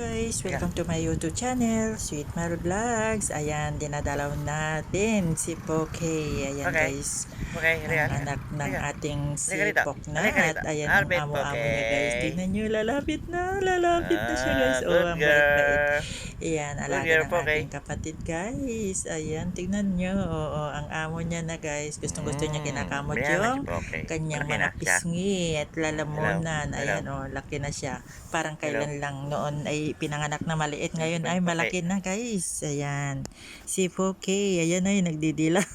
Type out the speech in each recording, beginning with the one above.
guys, welcome to my YouTube channel, Sweet Mar Vlogs. Ayan, dinadalaw natin si Poke. Ayan Okay. guys, Okay, ang Rian. anak ng Halika. ating si. Poknat. Ayan ang amo-amo niya guys. Tingnan nyo, lalapit na, lalapit na siya guys. Ah, Oh, good ang bait-bait. Ayan, alaga ng Poke. ating kapatid guys. Ayan, tingnan nyo. Oo, ang amo niya na guys. Gustong gusto niya Mm, kinakamot na yung Poke. kanyang Okay mga na pisngi at lalamunan. Hello. Ayan, oh, laki na siya. Parang kailan lang noon ay pinanganak na maliit. Ngayon ay Okay. malaki na, guys. Ayan. Si Poke, ayan ay nagdidila.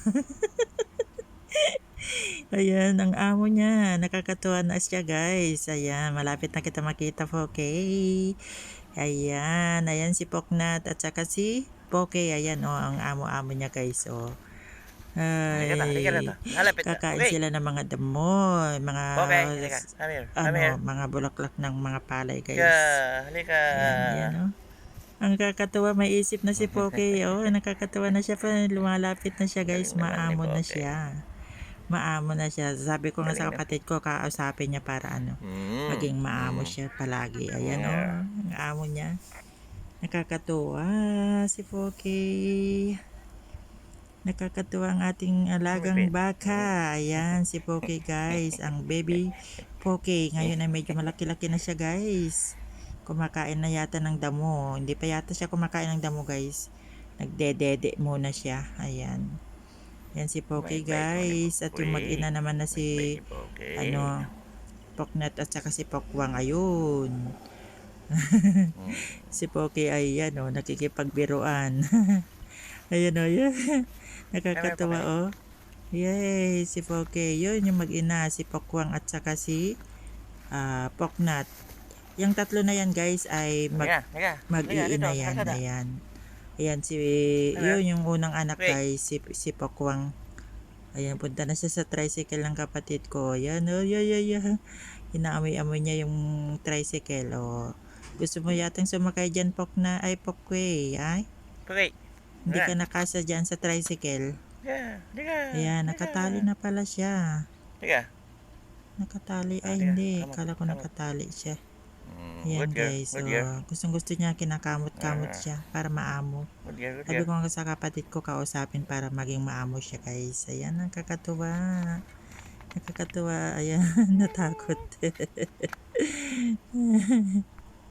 ayan, ang amo niya. Nakakatuwa na siya, guys. Ayan, malapit na kita makita, Poke. Ayan, ayan si Poknat at saka si Poke. Ayan, oh, ang amo-amo niya, guys. Oh. Halika na, halika na. Ay. Halapit na. Kakain Okay. sila ng mga damo, mga Okay, halika. Come here. Come ano, here. mga bulaklak ng mga palay, guys. Halika. Halika. Ayan, yan, oh. Ang kakatuwa, may isip na si Poke. Oh, nakakatuwa na siya. Lumalapit na siya, guys. Galing naman ni Maamo na siya. Maamo na siya. Sabi ko nga sa kapatid ko, kausapin niya para ano, Mm. maging maamo Mm. siya palagi. Ayan, Yeah. oh. Ang amo niya. Nakakatuwa si Poke. Nakakatuwa ang ating alagang Baby. baka. Ayan, si Poke guys. Ang baby Poke. Ngayon ay medyo malaki-laki na siya guys. Kumakain na yata ng damo. Hindi pa yata siya kumakain ng damo guys. Nagdedede muna siya. Ayan. Yan si Poke Bye-bye, guys. At yung mag-ina naman na si ano, Poknat at saka si Pokwang. Ayun. Si Poke ay yan o, nakikipagbiruan. Ayan o, yan. Nakakatawa o. Yay, si Poke. Yun yung mag-ina, si Pokwang at saka si ah, Poknat. Yung tatlo na yan guys ay mag, mag-iina Halika, yan. Ayan. Ayan si, Ano? yun yung unang anak guys, si, si Pokwang. Ayan, punta na siya sa tricycle ng kapatid ko. Ayan, oh, yeah, yeah, yeah. Inaamoy-amoy niya yung tricycle, oh. Gusto mo yatang sumakay dyan, Pok na, ay, Pokwe, ay? Okay. Hindi ka nakasa dyan sa tricycle. Halika. Halika. Ayan, nakatali na pala siya. Halika. Nakatali, ay Halika, hindi. Kala ko nakatali siya. Mm, girl. guys, girl. oh. Gustong gusto niya kinakamot-kamot Ah. siya para maamo. Sabi ko nga sa kapatid ko kausapin para maging maamo siya guys. Ayan, nakakatuwa. Nakakatuwa. Ayan, natakot.